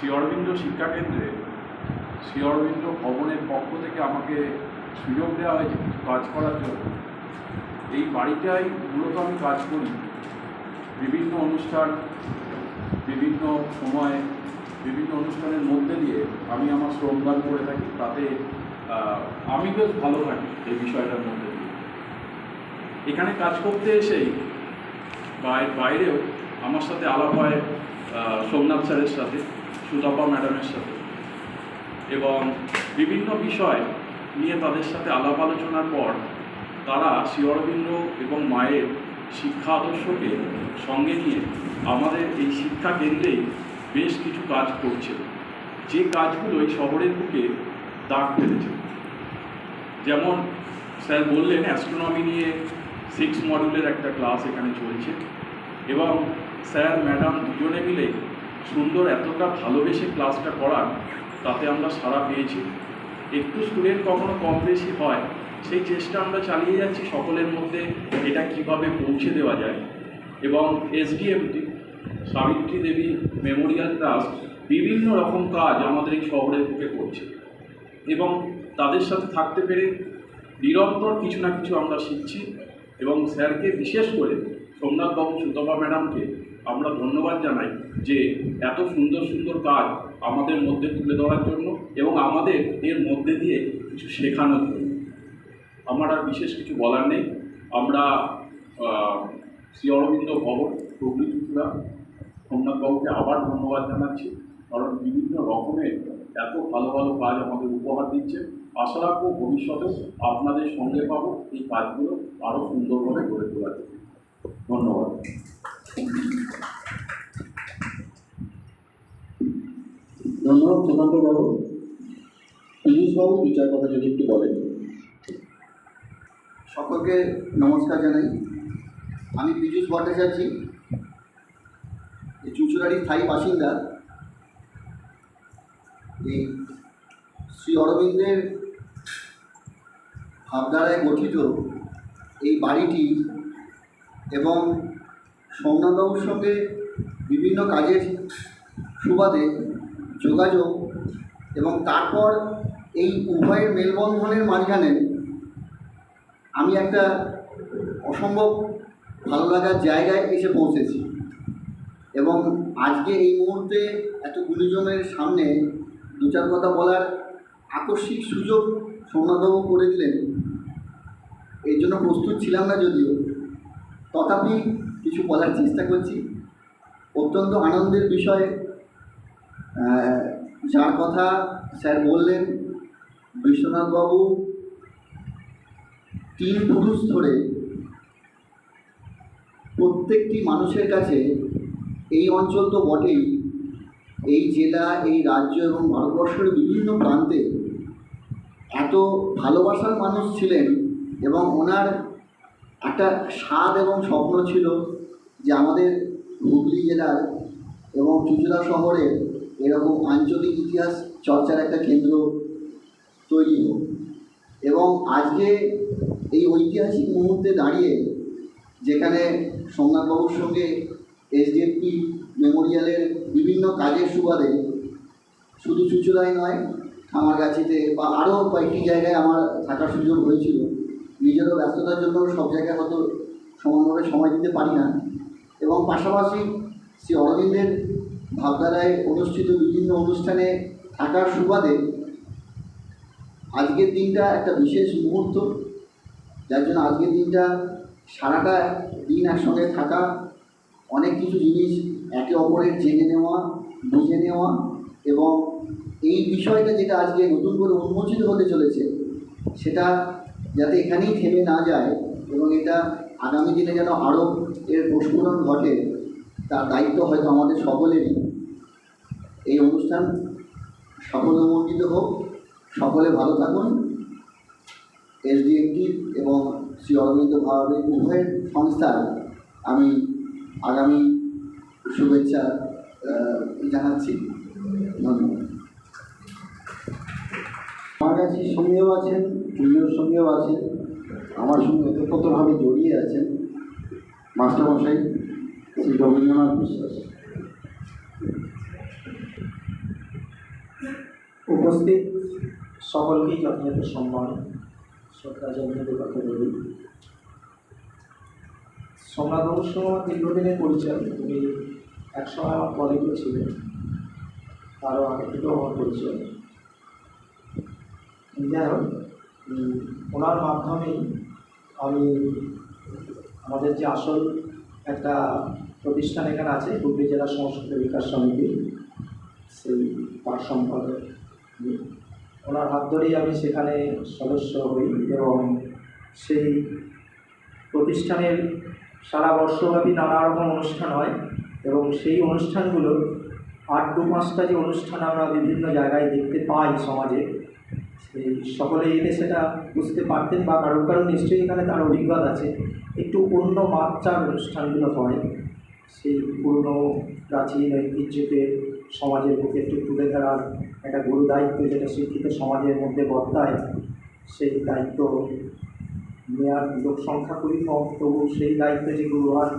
শ্রী অরবিন্দ শিক্ষা কেন্দ্রে শ্রী অরবিন্দ ভবনের পক্ষ থেকে আমাকে সুযোগ দেওয়া হয়েছে কিছু কাজ করার জন্য। এই বাড়িটাই মূলত আমি কাজ করি। বিভিন্ন অনুষ্ঠান, বিভিন্ন সময়ে, বিভিন্ন অনুষ্ঠানের মধ্যে দিয়ে আমি আমার শ্রমদান করে থাকি। তাতে আমি বেশ ভালো থাকি এই বিষয়টার মধ্যে দিয়ে। এখানে কাজ করতে এসেই বা বাইরেও আমার সাথে আলাপ হয় সোমনাথ স্যারের সাথে। সুতপা ম্যাডামের সাথে। এবং বিভিন্ন বিষয় নিয়ে তাদের সাথে আলাপ আলোচনার পর তারা শ্রী অরবিন্দ এবং মায়ের শিক্ষা আদর্শকে সঙ্গে নিয়ে আমাদের এই শিক্ষা কেন্দ্রেই বেশ কিছু কাজ করছে। যে কাজগুলো এই শহরের বুকে দাগ ফেলেছে। যেমন স্যার বললেন অ্যাস্ট্রোনমি নিয়ে সিক্স মডিউলের একটা ক্লাস এখানে চলছে। এবং স্যার ম্যাডাম দুজনে মিলে সুন্দর, এতটা ভালোবেসে ক্লাসটা করার, তাতে আমরা সাড়া পেয়েছি। একটু স্টুডেন্ট কখনো কম বেশি হয়, সেই চেষ্টা আমরা চালিয়ে যাচ্ছি সকলের মধ্যে, এটা কীভাবে পৌঁছে দেওয়া যায়। এবং SDMT Savitri Devi memorial trust বিভিন্ন রকম কাজ আমাদের এই শহরের বুকে করছে। এবং তাদের সাথে থাকতে পেরে নিরন্তর কিছু না কিছু আমরা শিখছি এবং স্যারকে বিশেষ করে সোমনাথবাবু সুতপা ম্যাডামকে আমরা ধন্যবাদ জানাই যে এত সুন্দর সুন্দর কাজ আমাদের মধ্যে তুলে ধরার জন্য এবং আমাদের এর মধ্যে দিয়ে কিছু শেখানোর জন্য। আমার আর বিশেষ কিছু বলার নেই। আমরা শ্রী অরবিন্দ ভবন হুগলি চুচুড়া সোমনাথবাবুকে আবার ধন্যবাদ জানাচ্ছি। কারণ বিভিন্ন রকমের এত ভালো ভালো কাজ আমাদের উপহার দিচ্ছে। আশা রাখব ভবিষ্যতে আপনাদের সঙ্গে পাবো এই কাজগুলো আরও সুন্দরভাবে গড়ে জন্য। ধন্যবাদ। ধন্যবাদ সুকান্ত বাবু। পীযুষ বাবু দু চার কথা যদি একটু বলেন। সকলকে নমস্কার জানাই। আমি পীযুষ এই চুচুড়ারির স্থায়ী বাসিন্দা। এই শ্রী অরবিন্দের ভাবধারায় গঠিত এই বাড়িটি এবং সোমনাথবাবুর সঙ্গে বিভিন্ন কাজের সুবাদে যোগাযোগ এবং তারপর এই উভয়ের মেলবন্ধনের মাঝখানে আমি একটা অসম্ভব ভালো লাগার জায়গায় এসে পৌঁছেছি। এবং আজকে এই মুহূর্তে এত গুরুজনের সামনে দু চার কথা বলার আকস্মিক সুযোগ সোমনাথবাবু করে দিলেন। এই জন্য প্রস্তুত ছিলাম না যদিও। তথাপি কিছু বলার চেষ্টা করছি। অত্যন্ত আনন্দের বিষয়। যার কথা স্যার বললেন, বিশ্বনাথবাবু তিন পুরুষ ধরে প্রত্যেকটি মানুষের কাছে এই অঞ্চল তো বটেই। এই জেলা, এই রাজ্য এবং ভারতবর্ষের বিভিন্ন প্রান্তে এত ভালোবাসার মানুষ ছিলেন এবং ওনার একটা স্বাদ এবং স্বপ্ন ছিল। যে আমাদের হুগলি জেলার এবং চুচুড়া শহরের এরকম আঞ্চলিক ইতিহাস চর্চার একটা কেন্দ্র তৈরি হোক। এবং আজকে এই ঐতিহাসিক মুহূর্তে দাঁড়িয়ে যেখানে সোমনাথবাবুর সঙ্গে এসডিএফপি মেমোরিয়ালের বিভিন্ন কাজের সুবাদে শুধু চুচুড়াই নয়, খামারগাছিতে বা আরও কয়েকটি জায়গায় আমার থাকার সুযোগ হয়েছিল। নিজেরও ব্যস্ততার জন্য সব জায়গায় হয়তো সমানভাবে সময় দিতে পারি না। এবং পাশাপাশি শ্রী অরবিন্দের ভাবধারায় অনুষ্ঠিত বিভিন্ন অনুষ্ঠানে থাকার সুবাদে আজকের দিনটা একটা বিশেষ মুহূর্ত। যার জন্য আজকের দিনটা সারাটা দিন একসঙ্গে থাকা, অনেক কিছু জিনিস একে অপরের জেনে নেওয়া, বুঝে নেওয়া এবং এই বিষয়টা যেটা আজকে নতুন করে উন্মোচিত হতে চলেছে, সেটা যাতে এখানেই থেমে না যায় এবং এটা আগামী দিনে যেন আরও এর প্রস্ফুরণ ঘটে, তার দায়িত্ব হয়তো আমাদের সকলেরই। এই অনুষ্ঠান সাফল্যমণ্ডিত হোক, সকলে ভালো থাকুন। এসডিএমটি এবং শ্রী অরবিন্দ ভারতের উভয়ের সংস্থার আমি আগামী শুভেচ্ছা জানাচ্ছি। ধন্যবাদ। আমার কাছে সঙ্গেও আছেন পুজোর সঙ্গেও আছেন। আমার সঙ্গে ওতপ্রোতভাবে জড়িয়ে আছেন মাস্টারমশাই শ্রী রবীন্দ্রনাথ বিশ্বাস। উপস্থিত সকলকেই যথাযথ সম্মান শ্রদ্ধা জানিয়ে কথা বলি। সঙ্গে আমার দীর্ঘদিনের পরিচয়, উনি একসময় আমার কলেজে ছিলেন, তারও আগে থেকেও আমার পরিচয়। যাই হোক ওনার মাধ্যমেই আমি আমাদের যে আসল একটা প্রতিষ্ঠান এখানে আছে, হুগলি জেলা সংস্কৃত বিকাশ সমিতি, সেই পাঠ সম্পাদক ওনার হাত ধরেই আমি সেখানে সদস্য হই এবং সেই প্রতিষ্ঠানের সারা বর্ষব্যাপী নানা রকম অনুষ্ঠান হয় এবং সেই অনুষ্ঠানগুলো আট দু পাঁচটা যে অনুষ্ঠান আমরা বিভিন্ন জায়গায় দেখতে পাই সমাজে সকলে এলে সেটা বুঝতে পারতেন বা কারোর কারও নিশ্চয়ই এখানে তার অভিজ্ঞতা আছে। একটু অন্য মাত্রার অনুষ্ঠানগুলো হয়। সেই পুরনো প্রাচীন ঐতিহ্যকে সমাজের বুকে একটু তুলে ধরার একটা গুরু দায়িত্ব যেটা শিক্ষিত সমাজের মধ্যে বর্তায়, সেই দায়িত্ব নেওয়ার লোক সংখ্যা খুবই কম। তবু সেই দায়িত্ব যে গুরু গুরুহার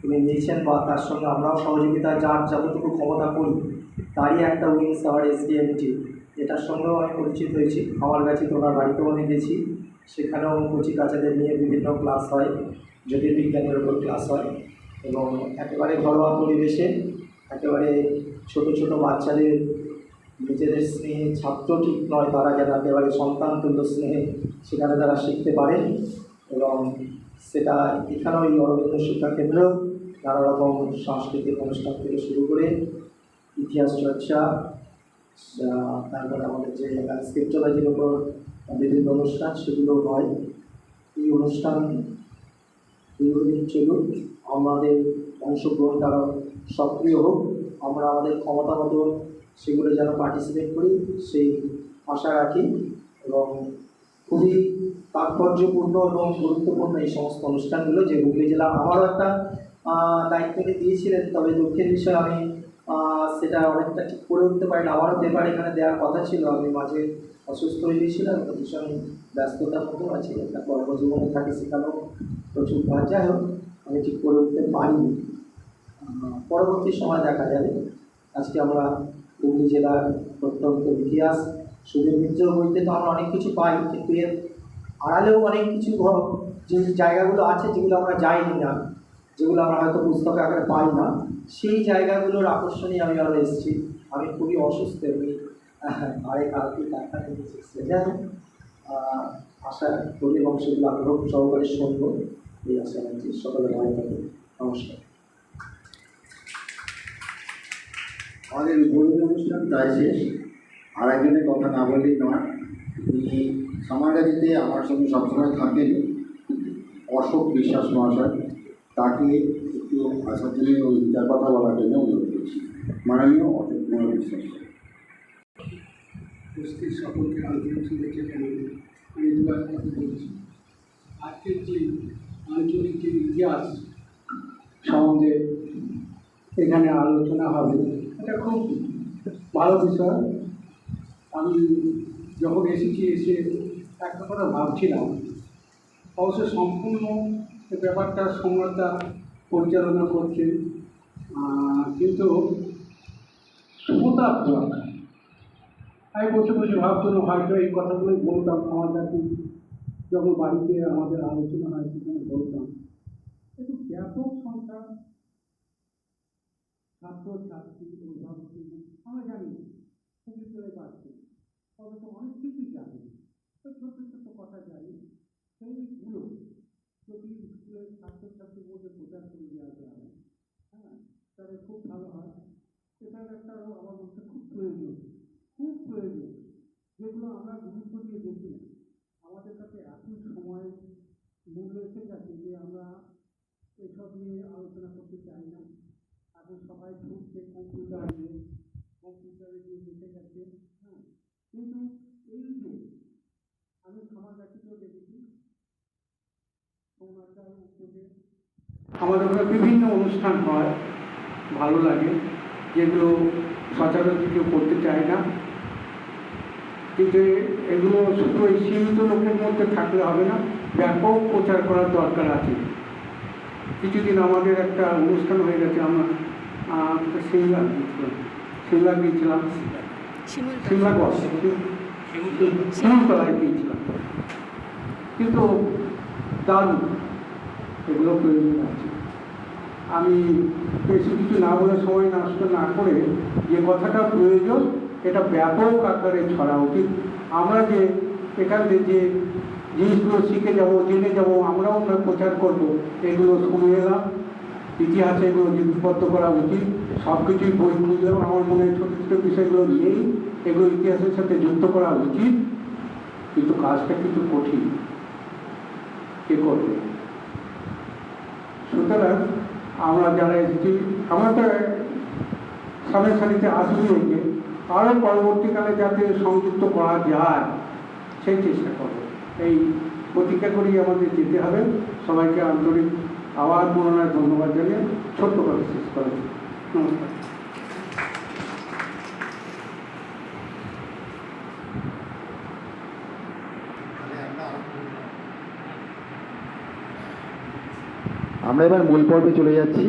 তিনি নিয়েছেন বা তার সঙ্গে আমরাও সহযোগিতা যার যতটুকু ক্ষমতা করি, তারই একটা উইংস আওয়ার এসডিএমটি। এটার সঙ্গেও আমি পরিচিত হয়েছি। আমার কাছে তো ওনার বাড়িতেও আমি গেছি। সেখানেও কচি কাচাদের নিয়ে বিভিন্ন ক্লাস হয়, জ্যোতির্বিজ্ঞানের উপর ক্লাস হয় এবং একেবারে ঘরোয়া পরিবেশে, একেবারে ছোট ছোট বাচ্চাদের, নিজেদের স্নেহে ছাত্র ঠিক নয়, তারা যেন একেবারে সন্তান তুল্য স্নেহে সেখানে তারা শিখতে পারে এবং সেটা এখানেও এই অরবিন্দ শিক্ষা কেন্দ্র নানা রকম সাংস্কৃতিক অনুষ্ঠান থেকে শুরু করে ইতিহাস চর্চা তারপরে আমাদের যে স্ক্রিপ্টোলজির উপর বিভিন্ন অনুষ্ঠান সেগুলো হয়। এই অনুষ্ঠান দীর্ঘদিন চলুক, আমাদের অংশগ্রহণ তারা সক্রিয় হোক, আমরা আমাদের ক্ষমতা মতো সেগুলো যেন পার্টিসিপেট করি, সেই আশা রাখি এবং খুবই তাৎপর্যপূর্ণ এবং গুরুত্বপূর্ণ এই সমস্ত অনুষ্ঠানগুলো। যে হুগলি জেলা আমারও একটা দায়িত্ব দিয়েছিলেন, তবে দুঃখের বিষয়ে আমি সেটা অনেকটা ঠিক করে উঠতে পারি না আমারও পেপার এখানে দেওয়ার কথা ছিল। আমি মাঝে অসুস্থ হয়ে গিয়েছিলাম, তো ভীষণ ব্যস্ততার মতো আছি, একটা কর্মজীবনে থাকে সেখানেও প্রচুর কাজ। যাই হোক, আমি ঠিক করে উঠতে পারিনি। পরবর্তী সময় দেখা যাবে। আজকে আমরা হুগলি জেলার প্রত্যন্ত ইতিহাস সুবীর মিত্র বইতে তো আমরা অনেক কিছু পাই, কিন্তু এর আড়ালেও অনেক কিছু যে জায়গাগুলো আছে, যেগুলো আমরা যাইনি না যেগুলো আমরা হয়তো পুস্তক আকারে পাই না সেই জায়গাগুলোর আকর্ষণে আমি আরও এসেছি। আমি খুবই অসুস্থ আমি আরে কালকে ডাক্তার এসেছি যাই হোক, আশা করি এবং সেগুলো আগ্রহ সহকারে শুনব। এই আশা রাখছি। সকালে ভালো থাকবে নমস্কার। আমাদের উদ্বোধনী অনুষ্ঠান প্রায় শেষ। আর একজনের কথা না বললেই নয় তিনি সামাগাজিতে আমার সঙ্গে সবসময় থাকেন অশোক বিশ্বাস মহাশয়। তাকে একটু আসার ওই তার কথা বলার জন্য অনুরোধ করছি। মাননীয় অশোক কুমার বিশ্বাস। উপস্থিত সকলকে আমি কথা বলছি। আজকের যে আঞ্চলিক যে ইতিহাস সম্বন্ধে এখানে আলোচনা হবে, এটা খুব ভালো বিষয়। আমি যখন এসেছি, এসে একটা কথা ভাবছিলাম, অবশ্য সম্পূর্ণ ব্যাপারটা সম্রাটটা পরিচালনা করছে। কিন্তু সুমতার দরকার। আমি বসে বসে ভাবছিলাম হয়তো এই কথাগুলোই বলতাম, আমার কাছে যখন বাড়িতে আমাদের আলোচনা হয় সেখানে বলতাম। একটু ব্যাপক সংখ্যা ছাত্র ছাত্রী অভিভাবক আমরা জানি চলে পাচ্ছি অথচ অনেক কিছুই জানি কথা জানি সেইগুলো যদি স্কুলের মধ্যে প্রচার করে দেওয়া যায় হ্যাঁ তাহলে খুব ভালো হয়। এটার একটা আমার মধ্যে খুব প্রয়োজন খুব প্রয়োজন, যেগুলো আমরা গুরুত্ব দিয়ে দেখি না। আমাদের কাছে এত সময় মূল্য এসে গেছে যে আমরা এসব নিয়ে আলোচনা করতে চাই না। এখন সবাই ঢুকছে কম্পিউটার নিয়ে কম্পিউটারে গিয়ে বসে গেছে হ্যাঁ কিন্তু এই যে আমি খামার গাছিতেও দেখেছি সোনারটার উদ্যোগে আমাদের ওখানে বিভিন্ন অনুষ্ঠান হয় ভালো লাগে। যেগুলো সচরাচর কেউ করতে চায় না। কিন্তু এগুলো শুধু এই সীমিত লোকের মধ্যে থাকলে হবে না ব্যাপক প্রচার করার দরকার আছে। কিছুদিন আমাদের একটা অনুষ্ঠান হয়ে গেছে আমরা সিমলা গিয়েছিলাম। সিমলা গিয়েছিলাম? সিমলা শিমুলতলায়। পেয়েছিলাম কিন্তু দারুণ। এগুলো প্রয়োজন আছে। আমি বেশি কিছু না বলে সময় নষ্ট না করে যে কথাটা প্রয়োজন, এটা ব্যাপক আকারে ছড়া উচিত আমরা যে এখান থেকে যে জিনিসগুলো শিখে যাব, জেনে যাব, আমরাও আমরা প্রচার করব, এগুলো শুনে এলাম। ইতিহাসে এগুলো লিপিবদ্ধ করা উচিত। সব কিছুই বই খুঁজলেও আমার মনে হয় ছোটো ছোটো বিষয়গুলো নেই এগুলো ইতিহাসের সাথে যুক্ত করা উচিত। কিন্তু কাজটা কিন্তু কঠিন। কে করবে? সুতরাং আমরা যারা এসেছি আমাদের সামনে সারিতে আসবে আরও পরবর্তীকালে যাতে সংযুক্ত করা যায়, সেই চেষ্টা করব। এই প্রতীক্ষা করেই আমাদের যেতে হবে। সবাইকে আন্তরিক আবার পুনরায় ধন্যবাদ জানিয়ে ছোট্ট করে শেষ করেছি নমস্কার। আমরা এবার মূল পর্বে চলে যাচ্ছি।